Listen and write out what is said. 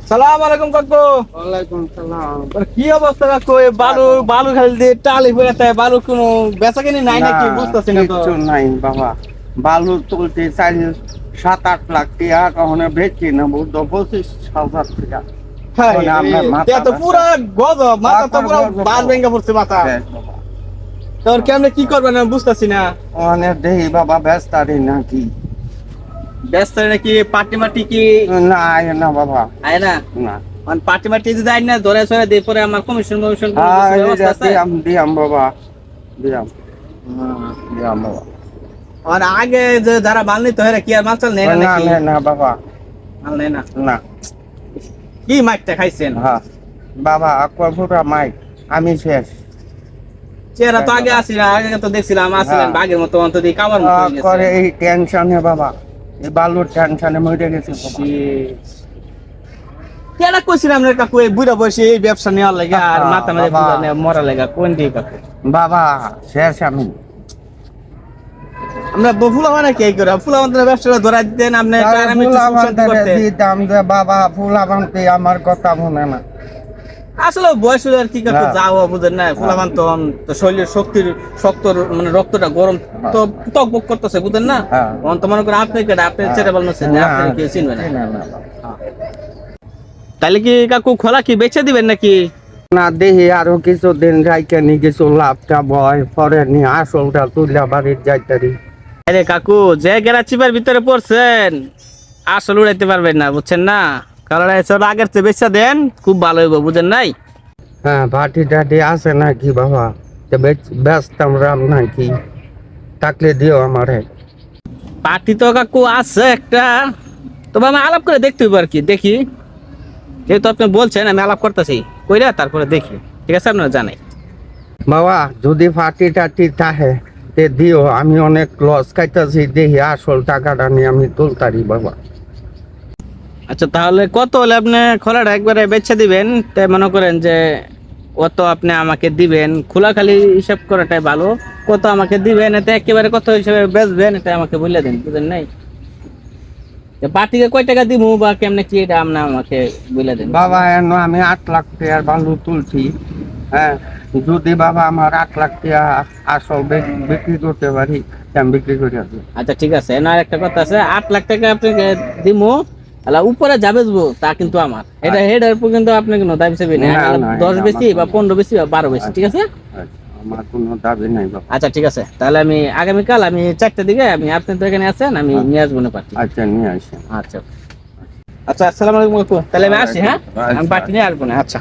সালাম আলাইকুম কাকু। ওয়ালাইকুম সালাম। আর কি অবস্থা কাকু? এই বালু বালু খালি দিয়ে টালি পড়ে তাই বালু কোনো বেচা কিনি নাই নাকি? বুঝতেছি না তো। কিচ্ছু নাই বাবা। বালু তুলতে চাই সাত আট লাখ টাকা কখনো না বুঝতো পঁচিশ হাজার টাকা মানে। তোর কেমনে কি করবেন বুঝতেছি না। অনেক দেহি বাবা ব্যস্ত নাকি। ব্যস্ত নাকি পার্টি মাটি কি? না আয় না বাবা। আয় না? না। মানে পার্টি মাটি যদি আয় না ধরে সরে দিয়ে পরে আমার কমিশন কমিশন আয় দিয়াম দিয়াম বাবা। দিয়াম দিয়াম বাবা। আর আগে যে যারা মাল নিতে হয় কি আর মাল চাল নেই না না না, বাবা। মাল নেই না? না। কি মাইকটা খাইছেন? হ্যাঁ বাবা পুরা মাইক। আমি শেষ। চেহারা তো আগে আসি না আগে তো দেখছিলাম আসছিলেন হ্যাঁ। বাঘের মতো অন্তত কামার মতো। করে এই টেনশনে বাবা। এই বালুর টেনশনে মরে গেছে। কেডা কইছিলাম রে কাকু এই বুড়া বয়সে এই ব্যবসা নেওয়ার লাগে আর মাথা মাঝে বুড়া নেওয়া মরা লাগা কোন দিয়ে কাকু? বাবা শেষ আমি। আমরা ফুলা মানে কে করে? ফুলা মানে ব্যবসাটা ধরা দিতেন আপনি আমাদের। দিতাম বাবা ফুল আমার কথা মনে না। আসলে বয়স আর কি না। যাও বুঝেন না ফুলা মান তো শরীরের শক্তির শক্ত মানে রক্তটা গরম তো টকবক করতেছে বুঝেন না? হ্যাঁ। তখন তো মনে করেন আপনি কেডা আপনি ছেড়ে বলছেন না, আপনি কেউ চিনবে না। তাহলে কি কাকু খোলা কি বেচে দিবেন নাকি? না দেহি আরও কিছুদিন যাইতে নি কিছু লাভটা ভয় পরে নি আসলটা তুলিয়া বাড়ির যাইতারি। আরে কাকু যে গেরা চিপার ভিতরে পড়ছেন আসল উড়াইতে পারবেন না বুঝছেন না? কারণ এসব আগের চেয়ে বেচা দেন খুব ভালো হইব বুঝেন নাই? হ্যাঁ ভাটি টাটি আছে নাকি বাবা? তো বেচতাম রাম নাকি? থাকলে দিও আমারে। পার্টি তো কাকু আছে একটা। তবে আমি আলাপ করে দেখতে হইব আর কি দেখি। যেহেতু আপনি বলছেন আমি আলাপ করতেছি। কইরা তারপরে দেখি ঠিক আছে আপনারা জানাই বাবা যদি ফাটি টাটি থাকে তে দিও আমি অনেক লস খাইতেছি দেখি আসল টাকাটা নিয়ে আমি তুলতারি বাবা। আচ্ছা তাহলে কত হলে আপনি খোলাটা একবারে বেছে দিবেন? তাই মনে করেন যে কত আপনি আমাকে দিবেন? খোলা খালি হিসাব করাটাই ভালো। কত আমাকে দিবেন? এতে একেবারে কত হিসাবে বেচবেন? এটা আমাকে বলে দেন বুঝেন নাই? কয় টাকা দিব বা কেমনে কি এটা আপনি আমাকে বলে দেন? বাবা আমি আট লাখ টাকার বালু তুলছি হ্যাঁ? যদি বাবা আমার আট লাখ টাকা আসল বিক্রি করতে পারি আমি বিক্রি করে আচ্ছা ঠিক আছে। এনার একটা কথা আছে আট লাখ টাকা আপনাকে দিমু আলা উপরে যাবে তা কিন্তু আমার। এটা হেডার উপর কিন্তু আপনি কোনো দাবি চাবি না না, না, দশ বেশি বা পনেরো বেশি বা বারো বেশি ঠিক আছে? আচ্ছা, আমার কোনো দাবি নাই আচ্ছা ঠিক আছে। তাহলে আমি আগামীকাল আমি চারটার দিকে আমি আপনি তো এখানে আছেন আমি। নিয়ে আসব না পার্টি। আচ্ছা নিয়ে আসেন আচ্ছা। আচ্ছা আসসালামু আলাইকুম। তাহলে আমি আসি হ্যাঁ? আমি আচ্ছা। পার্টি নিয়ে আসব না আচ্ছা।